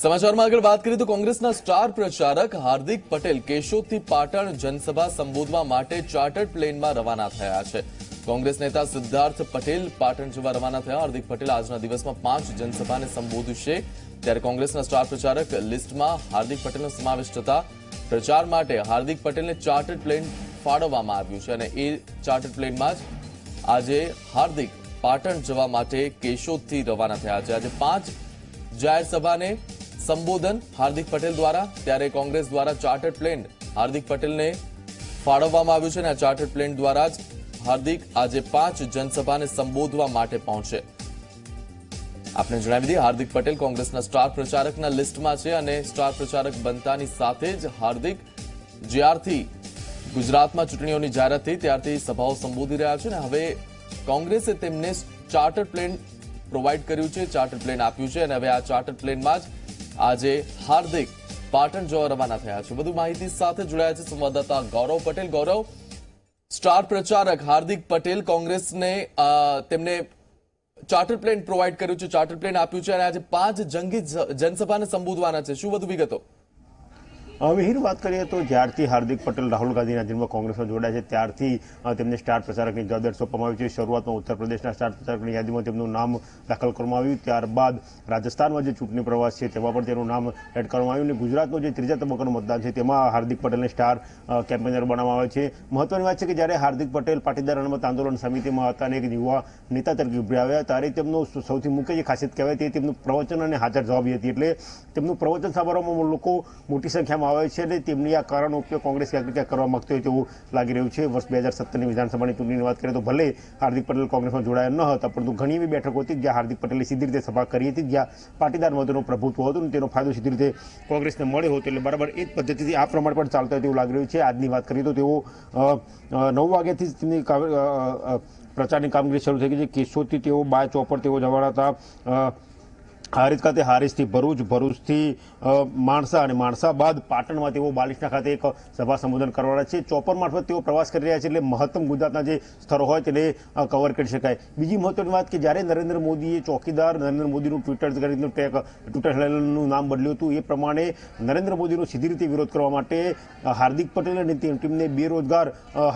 સમાચારમાં આગળ વાત કરીએ તો કોંગ્રેસના સ્ટાર પ્રચારક હાર્દિક પટેલ કેશોદથી પાટણ જનસભા સંબોધવા માટે ચાર્ટર્ડ પ્લેનમાં રવાના થયા છે. કોંગ્રેસ નેતા સિદ્ધાર્થ પટેલ પાટણ જવા રવાના થયા. હાર્દિક પટેલ આજના દિવસમાં પાંચ જનસભાને સંબોધશે. ત્યારે કોંગ્રેસના સ્ટાર પ્રચારક લિસ્ટમાં હાર્દિક પટેલનો સમાવેશ થતા પ્રચાર માટે હાર્દિક પટેલને ચાર્ટર્ડ પ્લેન ફાળવવામાં આવ્યું છે. અને એ ચાર્ટર્ડ પ્લેનમાં જ આજે હાર્દિક પાટણ જવા માટે કેશોદથી રવાના થયા છે. આજે પાંચ જાહેર સભાને સંબોધન હાર્દિક પટેલ દ્વારા, ત્યારે કોંગ્રેસ દ્વારા ચાર્ટર્ડ પ્લેન હાર્દિક પટેલને ફાળવવામાં આવ્યું છે અને આ ચાર્ટર્ડ પ્લેન દ્વારા જ હાર્દિક આજે પાંચ જનસભાને સંબોધવા માટે પહોંચશે આપને જણાવી દઈએ, હાર્દિક પટેલ કોંગ્રેસના સ્ટાર પ્રચારકના લિસ્ટમાં છે અને સ્ટાર પ્રચારક બનતાની સાથે જ હાર્દિક જ્યારથી ગુજરાતમાં ચૂંટણીઓની જાહેરાત થઈ, ત્યારથી સભાઓ સંબોધી રહ્યા છે અને હવે કોંગ્રેસે તેમને ચાર્ટર પ્લેન પ્રોવાઈડ કર્યું છે ચાર્ટર પ્લેન આપ્યું છે અને હવે આ ચાર્ટર પ્લેનમાં જ આજે હાર્દિક પાટણ જવા રવાના થયા છે. વધુ માહિતી સાથે જોડાયા છે સંવાદદાતા ગૌરવ પટેલ. ગૌરવ, સ્ટાર પ્રચારક હાર્દિક પટેલ કોંગ્રેસને તેમને ચાર્ટર પ્લેન પ્રોવાઈડ કર્યું છે, ચાર્ટર પ્લેન આપ્યું છે અને આજે પાંચ જંગી જનસભાને સંબોધવાના છે. શું વધુ વિગતો? અ, વાત કરીએ તો જ્યારથી હાર્દિક પટેલ રાહુલ ગાંધીના જન્મ કોંગ્રેસમાં જોડાયા છે ત્યારથી તેમને સ્ટાર પ્રચારકની જવાબદારી સોંપવામાં આવી છે. શરૂઆતમાં ઉત્તર પ્રદેશના સ્ટાર પ્રચારકની યાદીમાં તેમનું નામ દાખલ કરવામાં આવ્યું. ત્યારબાદ રાજસ્થાનમાં જે ચૂંટણી પ્રવાસ છે તેમાં પણ તેનું નામ એડ કરવામાં આવ્યું. અને ગુજરાતનું જે ત્રીજા તબક્કાનું મતદાન છે તેમાં હાર્દિક પટેલને સ્ટાર કેમ્પેનર બનાવવામાં આવે છે. મહત્વની વાત છે કે જ્યારે હાર્દિક પટેલ પાટીદાર અનામત આંદોલન સમિતિમાં હતા અને એક યુવા નેતા તરીકે ઉભરી આવ્યા ત્યારે તેમનું સૌથી મુખ્ય જે ખાસિયત કહેવાય તે તેમનું પ્રવચન અને હાજર જવાબી હતી. એટલે તેમનું પ્રવચન સાંભળવામાં લોકો મોટી સંખ્યામાં આવે છે અને તેમની આ કારણનો ઉપયોગ કોંગ્રેસ ક્યાંક ક્યાંક કરવા માંગતી હોય તેવું લાગી રહ્યું છે. વર્ષ બે હજાર સત્તરની વિધાનસભાની ચૂંટણીની વાત કરીએ તો ભલે હાર્દિક પટેલ કોંગ્રેસમાં જોડાયા ન હતા, પરંતુ ઘણી એવી બેઠકો હતી જ્યાં હાર્દિક પટેલે સીધી રીતે સભા કરી હતી, જ્યાં પાટીદાર મતોનું પ્રભુત્વ હતું અને તેનો ફાયદો સીધી રીતે કોંગ્રેસને મળ્યો હતો. એટલે બરાબર એ જ પદ્ધતિથી આ પ્રમાણે પણ ચાલતા હોય તેવું લાગી રહ્યું છે. આજની વાત કરીએ તો તેઓ નવ વાગ્યાથી જ તેમની પ્રચારની કામગીરી શરૂ થઈ ગઈ છે. કેશોદથી તેઓ બાય ચોપર તેઓ જવાના હતા. હારીજ ખાતે હારીજથી ભરૂચ, ભરૂચથી માણસા અને માણસા બાદ પાટણમાં તેઓ બાલિશના ખાતે એક સભા સંબોધન કરવાના છે. ચોપર મારફત તેઓ પ્રવાસ કરી રહ્યા છે એટલે મહત્તમ ગુજરાતના જે સ્થળો હોય તેને કવર કરી શકાય. બીજી મહત્વની વાત કે જ્યારે નરેન્દ્ર મોદીએ ચોકીદાર નરેન્દ્ર મોદીનું ટ્વિટર કરીને ટેગ ટ્વિટર હેન્ડલનું નામ બદલ્યું હતું, એ પ્રમાણે નરેન્દ્ર મોદીનો સીધી રીતે વિરોધ કરવા માટે હાર્દિક પટેલ અને ટીમને બેરોજગાર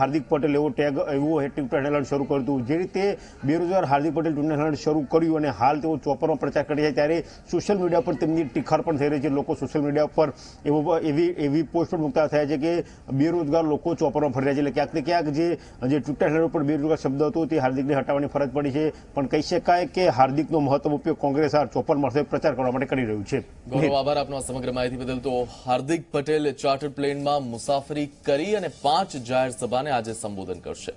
હાર્દિક પટેલ એવો ટેગ, એવો ટ્વિટર હેન્ડલ શરૂ કર્યું હતું. જે રીતે બેરોજગાર હાર્દિક પટેલ ટ્વિટર હેન્ડલ શરૂ કર્યું અને હાલ તેઓ ચોપરમાં પ્રચાર કરી રહ્યા ત્યારે સોશિયલ મીડિયા પર તેમની ટીખાર પણ થઈ રહી છે. લોકો સોશિયલ મીડિયા પર એવો એવી એવી પોસ્ટ પણ મૂકતા થયા છે કે બેરોજગાર લોકો ચોપરમાં ફરી રહ્યા છે. એટલે ક્યાંક ને ક્યાંક જે જે ટ્વિટર હેન્ડલ પર બેરોજગાર શબ્દ હતો તે હાર્દિકને હટાવવાની ફરજ પડી છે. પણ કહી શકાય કે હાર્દિકનો મહત્વ ઉપયોગ કોંગ્રેસ આ ચોપર મારફતે પ્રચાર કરવા માટે કરી રહ્યું છે. ગૌરવ, આભાર આપનો સમગ્ર માહિતી બદલ. તો હાર્દિક પટેલ ચાર્ટર પ્લેનમાં મુસાફરી કરી અને પાંચ જાહેર સભાને આજે સંબોધન કરશે.